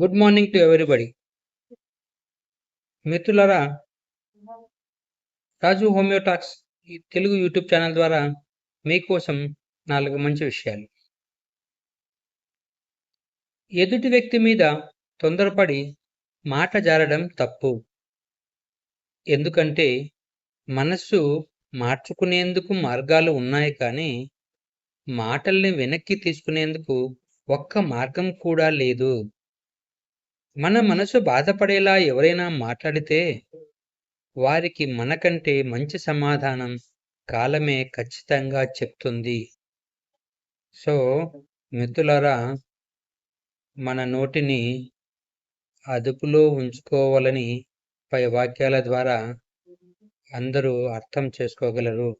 Good morning to everybody మిత్రులరా రాజు హోమియోటాక్స్ ఈ Telugu YouTube channel ద్వారా మీకోసం నాలుగు మంచి విషయాలు. ఎదుటి వ్యక్తి మీద తొందరపడి మాట జారడం తప్పు. ఎందుకంటే మనస్సు మార్చుకునేందుకు మార్గాలు ఉన్నాయి కానీ మాటల్ని వెనక్కి తీసుకునేందుకు ఒక్క మార్గం కూడా లేదు. మన మనసు బాధపడేలా ఎవరైనా మాట్లాడితే వారికి మనకంటే మంచి సమాధానం కాలమే ఖచ్చితంగా చెప్తుంది. సో మిత్రులారా మన నోటిని అదుపులో ఉంచుకోవాలని పై వాక్యాల ద్వారా అందరూ అర్థం చేసుకోగలరు.